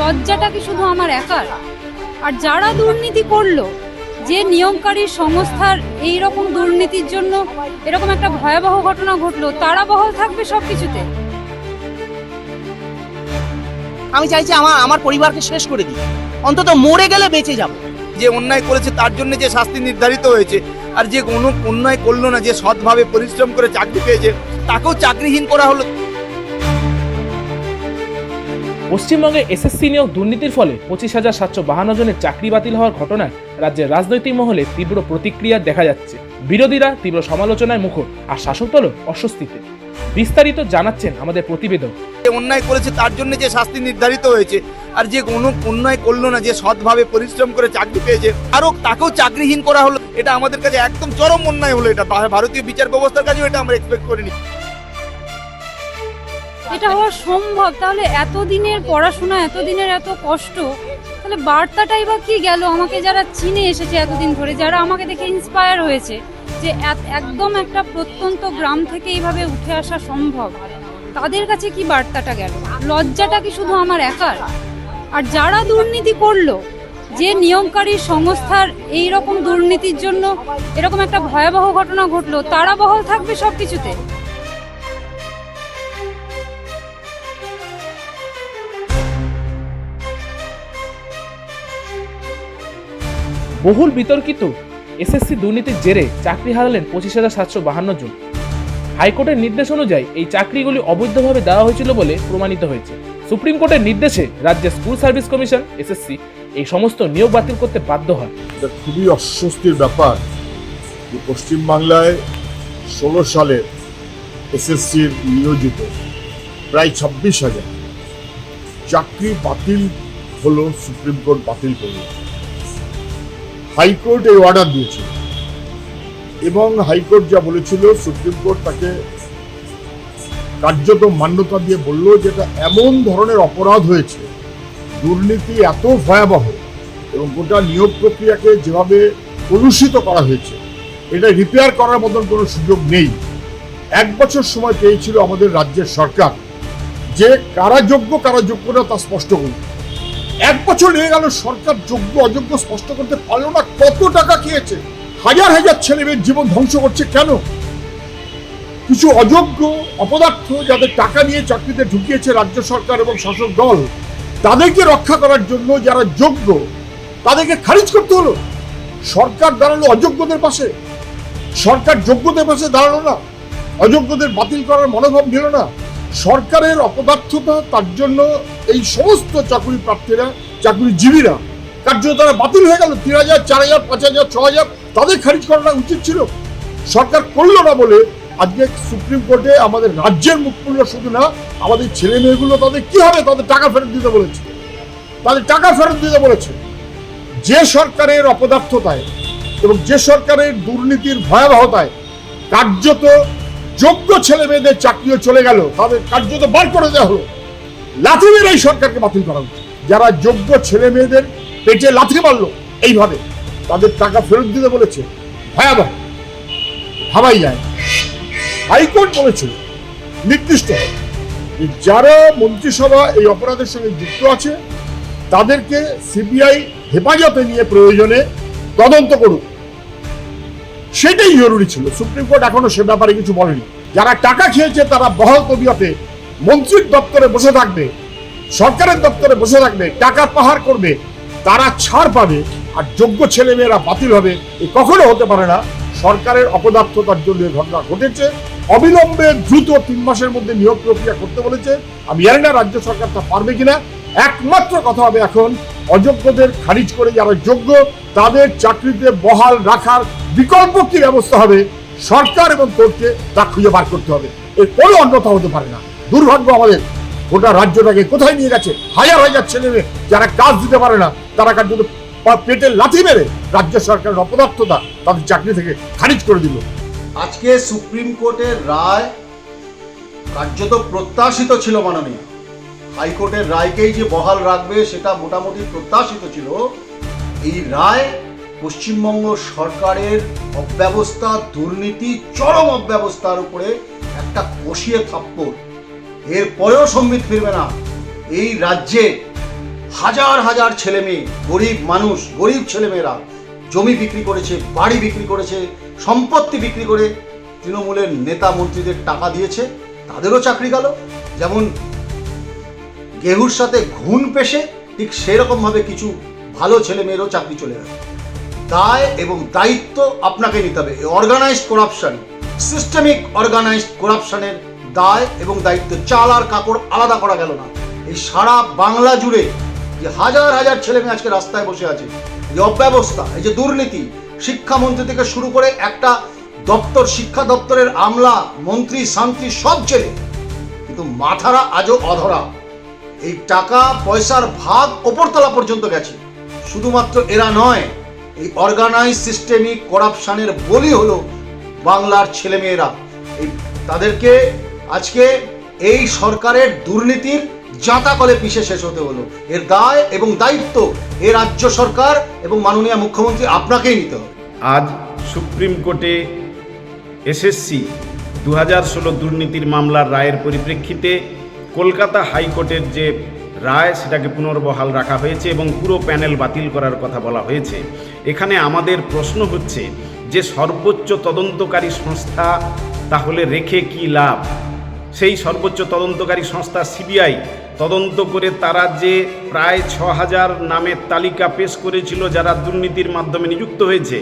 লজ্জাটা কি শুধু আমার একার? আর যারা দুর্নীতি করল যে নিয়মকারী সংস্থার এই রকম দুর্নীতির জন্য এরকম একটা ভয়াবহ ঘটনা ঘটলো তারা বহাল থাকবে সব কিছুতে আমি চাইছি আমার আমার পরিবারকে শেষ করে দিই অন্তত মরে গেলে বেঁচে যাব। যে অন্যায় করেছে তার জন্য যে শাস্তি নির্ধারিত হয়েছে আর যে কোনো অন্যায় করল না যে সৎভাবে পরিশ্রম করে চাকরি পেয়েছে তাকেও চাকরিহীন করা হলো। পশ্চিমবঙ্গে এসএসসি নিয়োগ দুর্নীতির ফলে পঁচিশ হাজার সাতশো বাহান্ন জনের চাকরি বাতিল হওয়ার ঘটনায় রাজ্যের রাজনৈতিক মহলে তীব্র প্রতিক্রিয়া দেখা যাচ্ছে। বিরোধীরা তীব্র সমালোচনায় মুখর, আর শাসক দলও অস্বস্তিতে। বিস্তারিত জানাচ্ছেন আমাদের প্রতিবেদক। অন্যায় করেছে, তার জন্য যে শাস্তি নির্ধারিত হয়েছে, আর যে কোনো অন্যায় করল না, যে সৎভাবে পরিশ্রম করে চাকরি পেয়েছে আরও তাকেও চাকরিহীন করা হলো, এটা আমাদের কাছে একদম চরম অন্যায় হলো এটা। ভারতীয় বিচার ব্যবস্থার কাছেও এটা আমরা এক্সপেক্ট করিনি। এটা হওয়া সম্ভব। তাহলে এতদিনের পড়াশোনা, এতদিনের এত কষ্ট, তাহলে বার্তাটাই বা কি গেল? আমাকে যারা চিনে এসেছে এতদিন ধরে, যারা আমাকে দেখে ইন্সপায়ার হয়েছে যে একদম একটা প্রত্যন্ত গ্রাম থেকে এইভাবে উঠে আসা সম্ভব, তাদের কাছে কি বার্তাটা গেল? লজ্জাটা কি শুধু আমার একার? আর যারা দুর্নীতি করল, যে নিয়মকারী সংস্থার এই রকম দুর্নীতির জন্য এরকম একটা ভয়াবহ ঘটনা ঘটলো, তারা বহাল থাকবে সব কিছুতে বহুল বিতর্কিত এসএসসি দুর্নীতির জেরে চাকরি হারালেন পঁচিশ হাজার সাতশো বাহান্ন জন। হাইকোর্টের নির্দেশ অনুযায়ী এই চাকরিগুলি অবৈধভাবে দেওয়া হয়েছিল বলে প্রমাণিত হয়েছে। সুপ্রিম কোর্টের নির্দেশে রাজ্যের স্কুল সার্ভিস কমিশন, এসএসসি, এই সমস্ত নিয়োগ বাতিল করতে বাধ্য হয় এটা খুবই অস্বস্তির ব্যাপার যে পশ্চিমবাংলায় ষোলো সালের এসএসসির নিয়োজিত প্রায় ছাব্বিশ হাজার। চাকরি বাতিল হলো, সুপ্রিম কোর্ট বাতিল করল। হাইকোর্ট এই অর্ডার দিয়েছিল। এবং হাইকোর্ট যা বলেছিল, সুপ্রিম কোর্ট তাকে কার্যত মান্যতা দিয়ে বলল যেটা এমন ধরনের অপরাধ হয়েছে, দুর্নীতি এত ভয়াবহ এবং গোটা নিয়োগ প্রক্রিয়াকে যেভাবে কলুষিত করা হয়েছে, এটা রিপেয়ার করার মতন কোনো সুযোগ নেই। এক বছর সময় পেয়েছিল আমাদের রাজ্যের সরকার যে কারা যোগ্য কারা যোগ্য না তা স্পষ্ট করুন এক বছর লেগে গেল, সরকার যোগ্য, অযোগ্য স্পষ্ট করতে পারল না। কত টাকা খেয়েছে? হাজার হাজার ছেলে মেয়ের জীবন ধ্বংস করছে কেন? কিছু অযোগ্য অপদার্থ যাদের টাকা নিয়ে চাকরিতে ঢুকিয়েছে রাজ্য সরকার এবং শাসক দল, তাদেরকে রক্ষা করার জন্য যারা যোগ্য, তাদেরকে খারিজ করতে হলো। সরকার দাঁড়াল অযোগ্যদের পাশে। সরকার যোগ্যদের পাশে দাঁড়াল না। অযোগ্যদের বাতিল করার মনোভাব নিল না। সরকারের অপদার্থতা তার জন্য এই সমস্ত চাকরি প্রার্থীরা চাকরিজীবীরা কার্য তারা বাতিল হয়ে গেল। তিন হাজার, চার হাজার, পাঁচ হাজার, ছ হাজার, তাদের খারিজ করাটা উচিত ছিল। সরকার করল না বলে আজকে সুপ্রিম কোর্টে আমাদের রাজ্যের মুখ খুললো শুধু না, আমাদের ছেলে মেয়েগুলো তাদের কি হবে? তাদের টাকা ফেরত দিতে বলেছে। তাদের টাকা ফেরত দিতে বলেছে। যে সরকারের অপদার্থতায় এবং যে সরকারের দুর্নীতির ভয়াবহতায় কার্যত যোগ্য ছেলে মেয়েদের চাকরিও চলে গেল, তাদের কার্যত বার করে দেওয়া হলো। লাথি মেরে এই সরকারকে বাতিল করা উচিত যারা যোগ্য ছেলে মেয়েদের পেটে লাথি মারলো, এইভাবে। তাদের টাকা ফেরত দিতে বলেছে। ভয়াবহ। ভাবাই যায়। হাইকোর্ট বলেছে, নির্দিষ্ট। যারা মন্ত্রিসভা এই অপরাধের সঙ্গে যুক্ত আছে, তাদেরকে সিবিআই হেফাজতে নিয়ে প্রয়োজনে তদন্ত করুক। সেটাই জরুরি ছিল। সুপ্রিম কোর্ট এখনও সে ব্যাপারে কিছু বলেনি। যারা টাকা খেয়েছে, তারা বহাল তবিয়তে মন্ত্রীর দপ্তরে বসে থাকবে, সরকারের দপ্তরে বসে থাকবে, টাকা পাহাড় করবে তারা ছাড় পাবে আর যোগ্য ছেলেমেয়েরা বাতিল হবে, এ কখনো হতে পারে না। সরকারের অপদার্থতার জন্য ঘটনা ঘটেছে। অবিলম্বে দ্রুত তিন মাসের মধ্যে নিয়োগ প্রক্রিয়া করতে বলেছে। আমি জানি না রাজ্য সরকার তা পারবে কিনা। একমাত্র কথা হবে এখন, অযোগ্যদের খারিজ করে যারা যোগ্য, তাদের চাকরিতে বহাল রাখার বিকল্প কি ব্যবস্থা হবে? সরকার এবং কোর্টকে তা খুঁজে বার করতে হবে। এর কোনো অন্যথা হতে পারে না। দুর্ভাগ্য আমাদের। গোটা রাজ্যটাকে কোথায় নিয়ে গেছে? হাজার হাজার ছেলে মেয়ে যারা কাজ দিতে পারে না, তারা কার্যত পা- পেটে লাথি মেরে রাজ্য সরকারের অপদার্থতা তাদের চাকরি থেকে খারিজ করে দিল? আজকে সুপ্রিম কোর্টের রায় কার্যত প্রত্যাশিত ছিল মাননীয়। হাইকোর্টের রায়কেই যে বহাল রাখবে, সেটা মোটামুটি প্রত্যাশিত ছিল। এই রায় পশ্চিমবঙ্গ সরকারের অব্যবস্থা, দুর্নীতি, চরম অব্যবস্থার উপরে একটা কষিয়ে থাপ্পড় এরপরেও সম্বিত ফিরবে না। এই রাজ্যে হাজার হাজার ছেলে মেয়ে গরিব মানুষ, গরিব ছেলেমেয়েরা জমি বিক্রি করেছে, বাড়ি বিক্রি করেছে, সম্পত্তি বিক্রি করে তৃণমূলের নেতা মন্ত্রীদের টাকা দিয়েছে, তাদেরও চাকরি গেল। যেমন গেহুর সাথে ঘুণ পেশে ঠিক সেরকমভাবে কিছু ভালো ছেলে মেয়েরও চাকরি চলে গেল দায় এবং দায়িত্ব আপনাকে নিতে হবে। অর্গানাইজড করাপশন সিস্টেমিক অর্গানাইজড করাপশনের দায় এবং দায়িত্ব চাল আর কাপড় আলাদা করা গেল না। এই সারা বাংলা জুড়ে যে হাজার হাজার ছেলে মেয়ে আজকে রাস্তায় বসে আছে, এই অব্যবস্থা, এই যে দুর্নীতি, শিক্ষামন্ত্রী থেকে শুরু করে একটা দপ্তর, শিক্ষা দপ্তরের আমলা, মন্ত্রী, শান্তি, সব জেলে। কিন্তু মাথারা আজও অধরা। এই টাকা, পয়সার ভাগ ওপরতলা পর্যন্ত গেছে। শুধুমাত্র এরা নয়, এই অর্গানাইজ সিস্টেমিক করাপশনের বলি হলো বাংলার ছেলেমেয়েরা। এই তাদেরকে আজকে এই সরকারের দুর্নীতির জাঁতা কলে পিষে শেষ হতে হলো। এর দায় এবং দায়িত্ব এ রাজ্য সরকার এবং মাননীয় মুখ্যমন্ত্রী আপনাকেই নিতে হবে। আজ সুপ্রিম কোর্টে এসএসসি দু হাজার ষোলো দুর্নীতির মামলার রায়ের পরিপ্রেক্ষিতে কলকাতা হাইকোর্টের যে রায়, সেটাকে পুনর্বহাল রাখা হয়েছে এবং পুরো প্যানেল বাতিল করার কথা বলা হয়েছে। এখানে আমাদের প্রশ্ন হচ্ছে যে সর্বোচ্চ তদন্তকারী সংস্থা তাহলে রেখে কি লাভ? সেই সর্বোচ্চ তদন্তকারী সংস্থা সিবিআই তদন্ত করে তারা যে প্রায় ছ হাজার নামের তালিকা পেশ করেছিল যারা দুর্নীতির মাধ্যমে নিযুক্ত হয়েছে,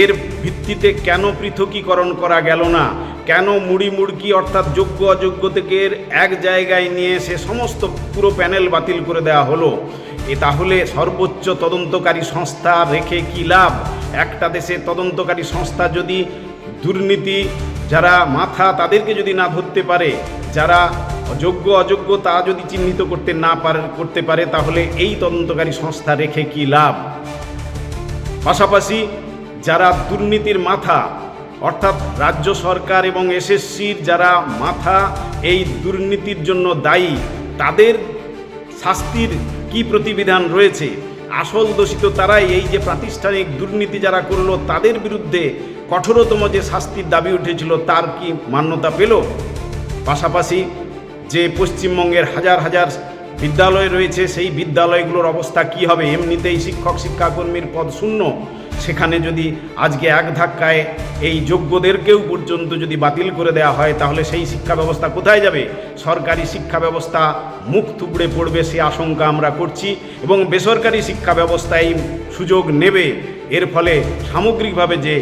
এর ভিত্তিতে কেন পৃথকীকরণ করা গেল না? কেন মুড়ি মুড়কি অর্থাৎ যোগ্য অযোগ্য থেকে এক জায়গায় নিয়ে এসে সমস্ত পুরো প্যানেল বাতিল করে দেওয়া হলো? এ তাহলে সর্বোচ্চ তদন্তকারী সংস্থা রেখে কি লাভ? একটা দেশে তদন্তকারী সংস্থা যদি দুর্নীতি যারা মাথা তাদেরকে যদি না ধরতে পারে, যারা যোগ্য অযোগ্য তা যদি চিহ্নিত করতে না পারে, করতে পারে, তাহলে এই তদন্তকারী সংস্থা রেখে কি লাভ? পাশাপাশি যারা দুর্নীতির মাথা, অর্থাৎ রাজ্য সরকার এবং এসএসসির যারা মাথা এই দুর্নীতির জন্য দায়ী, তাদের শাস্তির কি প্রতিবিধান রয়েছে? আসল দোষিত তারাই। এই যে প্রাতিষ্ঠানিক দুর্নীতি যারা করল, তাদের বিরুদ্ধে কঠোরতম যে শাস্তির দাবি উঠেছিল তার কি মান্যতা পেল? পাশাপাশি যে পশ্চিমবঙ্গের হাজার হাজার বিদ্যালয় রয়েছে, সেই বিদ্যালয়গুলোর অবস্থা কি হবে এমনিতেই শিক্ষক, শিক্ষাকর্মীর পদ শূন্য। সেখানে যদি আজকে এক ধাক্কায় এই যোগ্যদেরকেও পর্যন্ত যদি বাতিল করে দেওয়া হয়, তাহলে সেই শিক্ষা ব্যবস্থা কোথায় যাবে? সরকারি শিক্ষা ব্যবস্থা মুখ থুবড়ে পড়বে সে আশঙ্কা আমরা করছি এবং বেসরকারি শিক্ষা ব্যবস্থা এই সুযোগ নেবে। এর ফলে সামগ্রিকভাবে যে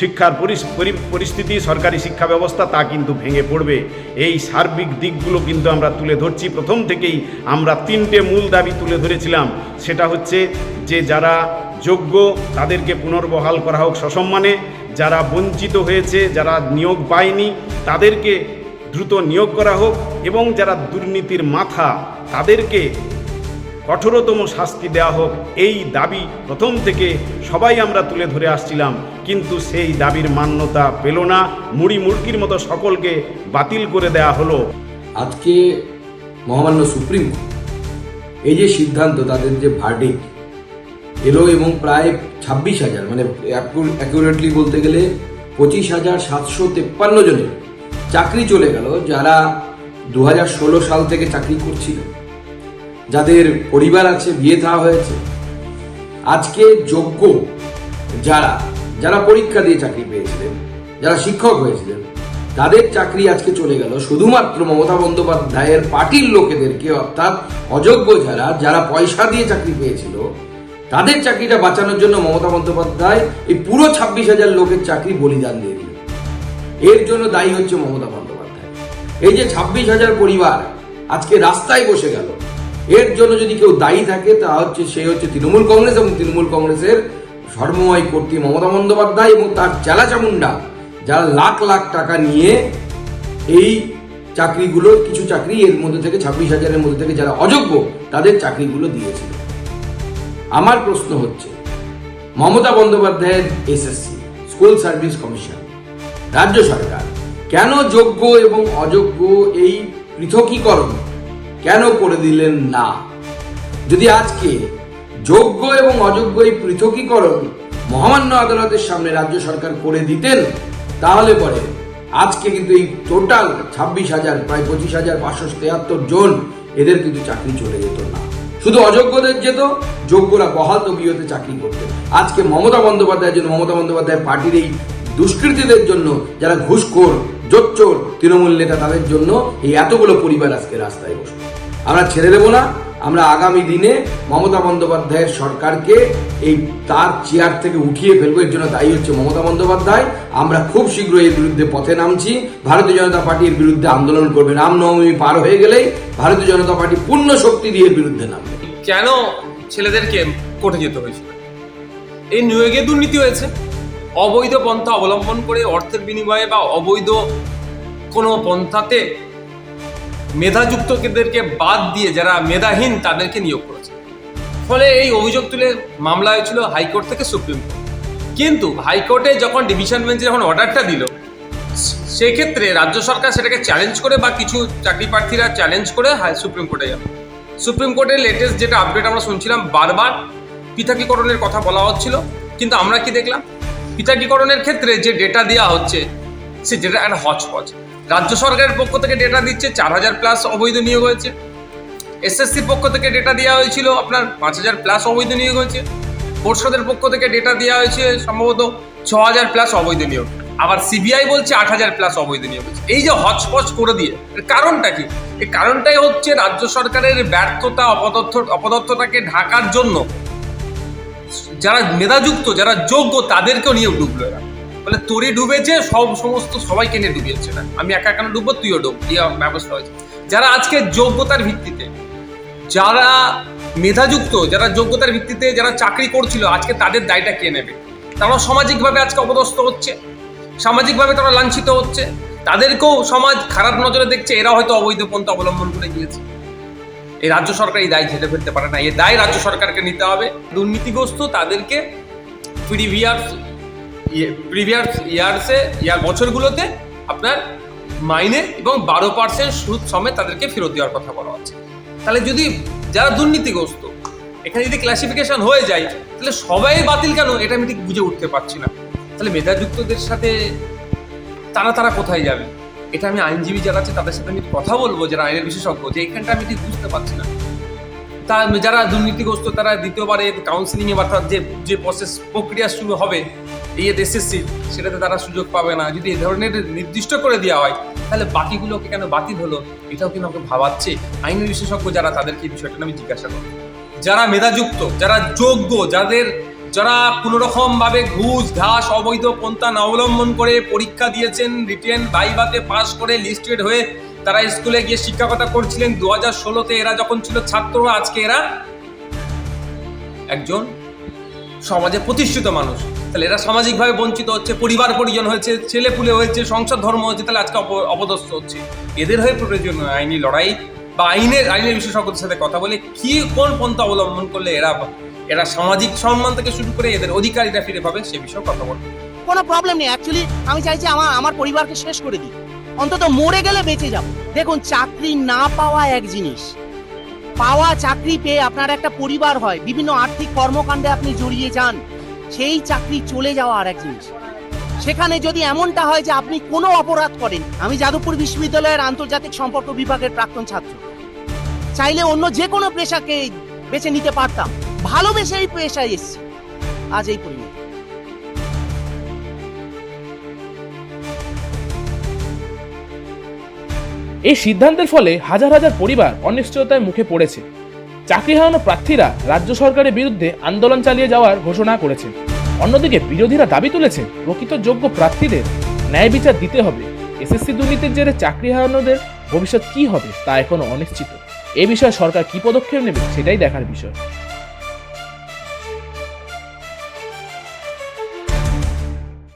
শিক্ষার পরি- পরিস্থিতি, সরকারি শিক্ষা ব্যবস্থা তা কিন্তু ভেঙে পড়বে। এই সার্বিক দিকগুলো কিন্তু আমরা তুলে ধরছি। প্রথম থেকেই আমরা তিনটে মূল দাবি তুলে ধরেছিলাম। সেটা হচ্ছে যে যারা যোগ্য তাদেরকে পুনর্বহাল করা হোক সসম্মানে। যারা বঞ্চিত হয়েছে, যারা নিয়োগ পায়নি, তাদেরকে দ্রুত নিয়োগ করা হোক। এবং যারা দুর্নীতির মাথা, তাদেরকে কঠোরতম শাস্তি দেওয়া হোক, এই দাবি প্রথম থেকে সবাই আমরা তুলে ধরে আসছিলাম। কিন্তু সেই দাবির মান্যতা পেল না, মুড়ি মুড়কির মতো সকলকে বাতিল করে দেওয়া হলো। আজকে মহামান্য সুপ্রিম কোর্ট এই যে সিদ্ধান্ত, তাদের যে ভার্ডিক এলো এবং প্রায় ছাব্বিশ হাজার মানে অ্যাকুরেটলি বলতে গেলে পঁচিশ হাজার সাতশো তেপ্পান্ন জনের চাকরি চলে গেল, যারা দু হাজার ষোলো সাল থেকে চাকরি করছিল। যাদের পরিবার আছে, বিয়ে দেওয়া হয়েছে। আজকে যোগ্য যারা যারা পরীক্ষা দিয়ে চাকরি পেয়েছিলেন, যারা শিক্ষক হয়েছিলেন, তাদের চাকরি আজকে চলে গেল। শুধুমাত্র মমতা বন্দ্যোপাধ্যায়ের পার্টির লোকেদেরকে অর্থাৎ অযোগ্য যারা যারা পয়সা দিয়ে চাকরি পেয়েছিল, তাদের চাকরিটা বাঁচানোর জন্য মমতা বন্দ্যোপাধ্যায় এই পুরো ছাব্বিশ হাজার লোকের চাকরি বলিদান দিয়ে দিল এর জন্য দায়ী হচ্ছে মমতা বন্দ্যোপাধ্যায়। এই যে ছাব্বিশ হাজার পরিবার আজকে রাস্তায় বসে গেল এর জন্য যদি কেউ দায়ী থাকে, তা হচ্ছে সে হচ্ছে তৃণমূল কংগ্রেস এবং তৃণমূল কংগ্রেসের সর্বময় কর্তৃ মমতা বন্দ্যোপাধ্যায় এবং তার চেলা চামুন্ডা যারা লাখ লাখ টাকা নিয়ে এই চাকরিগুলো, কিছু চাকরি এর মধ্যে থেকে, ছাব্বিশ হাজারের মধ্যে থেকে যারা অযোগ্য, তাদের চাকরিগুলো দিয়েছিল। আমার প্রশ্ন হচ্ছে, মমতা বন্দ্যোপাধ্যায়ের এসএসসি, স্কুল সার্ভিস কমিশন, রাজ্য সরকার কেন যোগ্য এবং অযোগ্য এই পৃথকীকরণ কেন করে দিলেন না? যদি আজকে যোগ্য এবং অযোগ্য এই পৃথকীকরণ মহামান্য আদালতের সামনে রাজ্য সরকার করে দিতেন, তাহলে পরে আজকে কিন্তু এই টোটাল ছাব্বিশ হাজার, প্রায় পঁচিশ হাজার পাঁচশো তেহাত্তর জন এদের কিন্তু চাকরি চলে যেত না। শুধু অযোগ্যদের যেত, যোগ্যরা বহাল তবিয়তে চাকরি করতেন আজকে মমতা বন্দ্যোপাধ্যায়ের জন্য, মমতা বন্দ্যোপাধ্যায় পার্টির এই দুষ্কৃতীদের জন্য, যারা ঘুষখোর, জোচ্চোর, তৃণমূল নেতা তাদের জন্য এই এতগুলো পরিবার আজকে রাস্তায় বসে আমরা ছেড়ে দেবো না। আমরা আগামী দিনে মমতা বন্দ্যোপাধ্যায়ের সরকারকে এই তার চেয়ার থেকে উঠিয়ে ফেলব। এর জন্য দায়ী হচ্ছে মমতা বন্দ্যোপাধ্যায়। আমরা খুব শীঘ্রই এর বিরুদ্ধে পথে নামছি। ভারতীয় জনতা পার্টির বিরুদ্ধে আন্দোলন করবে রামনবমী পার হয়ে গেলেই ভারতীয় জনতা পার্টি পূর্ণ শক্তি দিয়ে বিরুদ্ধে নামবে। কেন ছেলেদেরকে কোর্টে যেতে হয়েছিল এই নিয়োগে দুর্নীতি হয়েছে। অবৈধ পন্থা অবলম্বন করে অর্থের বিনিময়ে বা অবৈধ কোনো পন্থাতে মেধাযুক্তদেরকে বাদ দিয়ে যারা মেধাহীন তাদেরকে নিয়োগ করেছে। ফলে এই অভিযোগ তুলে মামলা হয়েছিল হাইকোর্ট থেকে সুপ্রিম কোর্ট। কিন্তু হাইকোর্টে যখন ডিভিশন বেঞ্চে যখন অর্ডারটা দিল, সেক্ষেত্রে রাজ্য সরকার সেটাকে চ্যালেঞ্জ করে বা কিছু চাকরি প্রার্থীরা চ্যালেঞ্জ করে সুপ্রিম কোর্টে যাবে সুপ্রিম কোর্টের লেটেস্ট যেটা আপডেট আমরা শুনছিলাম, বারবার পৃথকীকরণের কথা বলা হচ্ছিল। কিন্তু আমরা কি দেখলাম? পৃথকীকরণের ক্ষেত্রে যে ডেটা দেওয়া হচ্ছে, সে যেটা একটা হচপচ রাজ্য সরকারের পক্ষ থেকে ডেটা দিচ্ছে, চার হাজার প্লাস অবৈধ নিয়োগ হয়েছে। এসএসসির পক্ষ থেকে ডেটা দেওয়া হয়েছিল, আপনার পাঁচ হাজার প্লাস অবৈধ নিয়োগ হয়েছে। পর্ষদের পক্ষ থেকে ডেটা দেওয়া হয়েছে, সম্ভবত ছ হাজার প্লাস অবৈধ নিয়োগ। আবার সিবিআই বলছে আট হাজার প্লাস অবৈধ নিয়োগ হয়েছে। এই যে হচপচ করে দিয়ে, এর কারণটা কি? এর কারণটাই হচ্ছে রাজ্য সরকারের ব্যর্থতা, অপদর্থ, অপদর্থতাকে ঢাকার জন্য যারা মেধাযুক্ত, যারা যোগ্য, তাদেরকেও নিয়ে ডুবলো এরা। বলে তোরই ডুবেছে, সব সমস্ত সবাইকে নিয়ে ডুবিয়েছে। না আমি একা কেন ডুববো, তুইও ডুব এই ব্যবস্থা হয়েছে। যারা আজকে যোগ্যতার ভিত্তিতে, যারা মেধাযুক্ত, যারা যোগ্যতার ভিত্তিতে যারা চাকরি করছিল, আজকে তাদের দায়টা কে নেবে? তারা সামাজিকভাবে আজকে অপদস্থ হচ্ছে, সামাজিকভাবে তারা লাঞ্ছিত হচ্ছে। তাদেরকেও সমাজ খারাপ নজরে দেখছে, এরা হয়তো অবৈধ পন্থা অবলম্বন করে গিয়েছে। এই রাজ্য সরকার এই দায় ঝেড়ে ফেলতে পারে না। এই দায় রাজ্য সরকারকে নিতে হবে। দুর্নীতিগ্রস্ত তাদেরকে প্রিভিয়াস প্রিভিয়াস ইয়ার্সে ইয়ার বছরগুলোতে আপনার মাইনে এবং বারো পার্সেন্ট সুদ সমেত তাদেরকে ফেরত দেওয়ার কথা বলা হচ্ছে। তাহলে যদি যারা দুর্নীতিগ্রস্ত, এখানে যদি ক্লাসিফিকেশন হয়ে যায়, তাহলে সবাই বাতিল কেন? এটা আমি ঠিক বুঝে উঠতে পারছি না। তাহলে মেধাযুক্তদের সাথে তারা তারা কোথায় যাবে? এটা আমি আইনজীবী যারা আছে, তাদের সাথে আমি কথা বলব, যারা আইনের বিশেষজ্ঞ, যে এখানটা আমি ঠিক বুঝতে পারছি না। তা যারা দুর্নীতিগ্রস্ত, তারা দ্বিতীয়বারে কাউন্সিলিং এ বা যে যে প্রসেস প্রক্রিয়া শুরু হবে এই এসএসসি সেটাতে তারা সুযোগ পাবে না। যদি এ ধরনের নির্দিষ্ট করে দেওয়া হয়, তাহলে বাকিগুলোকে কেন বাতিল হলো? এটাও কিন্তু আমাকে ভাবাচ্ছে। আইনের বিশেষজ্ঞ যারা, তাদেরকে এই বিষয়টা আমি জিজ্ঞাসা করব যারা মেধাযুক্ত, যারা যোগ্য, যাদের, যারা কোনোরকমভাবে ঘুষ, ঘাস, অবৈধ পন্থা অবলম্বন করে পরীক্ষা দিয়েছেন, রিটেন ভাইভাতে পাস করে লিস্টেড হয়ে তারা স্কুলে গিয়ে শিক্ষকতা করছিলেন দু হাজার ষোলোতে এরা যখন ছিল ছাত্র আজকে এরা একজন সমাজে প্রতিষ্ঠিত মানুষ। তাহলে এরা সামাজিকভাবে বঞ্চিত হচ্ছে, পরিবার পরিজন হয়েছে ছেলে পুলে হয়েছে সংসার ধর্ম হচ্ছে তাহলে আজকে অপ- অপদস্থ হচ্ছে। এদের হয়ে প্রয়োজন আইনি লড়াই বা আইনের আইনের বিশেষজ্ঞদের সাথে কথা বলে কি, কোন পন্থা অবলম্বন করলে এরা এরা সামাজিক সম্মান থেকে শুরু করে এদের অধিকারীরা ফিরে পাবে, সে বিষয়ে কথা বলব। কোনো প্রবলেম নেই। অ্যাকচুয়ালি আমি চাইছি আমার আমার পরিবারকে শেষ করে দিই। অন্তত মরে গেলে বেঁচে যাব। দেখুন, চাকরি না পাওয়া এক জিনিস। পাওয়া চাকরি পেয়ে আপনার একটা পরিবার হয়। বিভিন্ন আর্থিক কর্মকাণ্ডে আপনি জড়িয়ে যান। সেই চাকরি চলে যাওয়া আর এক জিনিস। সেখানে যদি এমনটা হয় যে আপনি কোনো অপরাধ করেন, আমি যাদবপুর বিশ্ববিদ্যালয়ের আন্তর্জাতিক সম্পর্ক বিভাগের প্রাক্তন ছাত্র। চাইলে অন্য যে কোনো পেশাকে বেছে নিতে পারতাম। ভালোবেসে এই পেশায় এসছি। আজ এই পরিণতি এই সিদ্ধান্তের ফলে হাজার হাজার পরিবার অনিশ্চয়তায় মুখে পড়েছে। চাকরি হারানো প্রার্থীরা রাজ্য সরকারের বিরুদ্ধে আন্দোলন চালিয়ে যাওয়ার ঘোষণা করেছেন অন্যদিকে বিরোধীরা দাবি তুলেছে, প্রকৃত যোগ্য প্রার্থীদের ন্যায় বিচার দিতে হবে। এসএসসি দুর্নীতির জেরে চাকরি হারানোদের ভবিষ্যৎ কি হবে তা এখনও অনিশ্চিত। এ বিষয়ে সরকার কি পদক্ষেপ নেবে সেটাই দেখার বিষয়।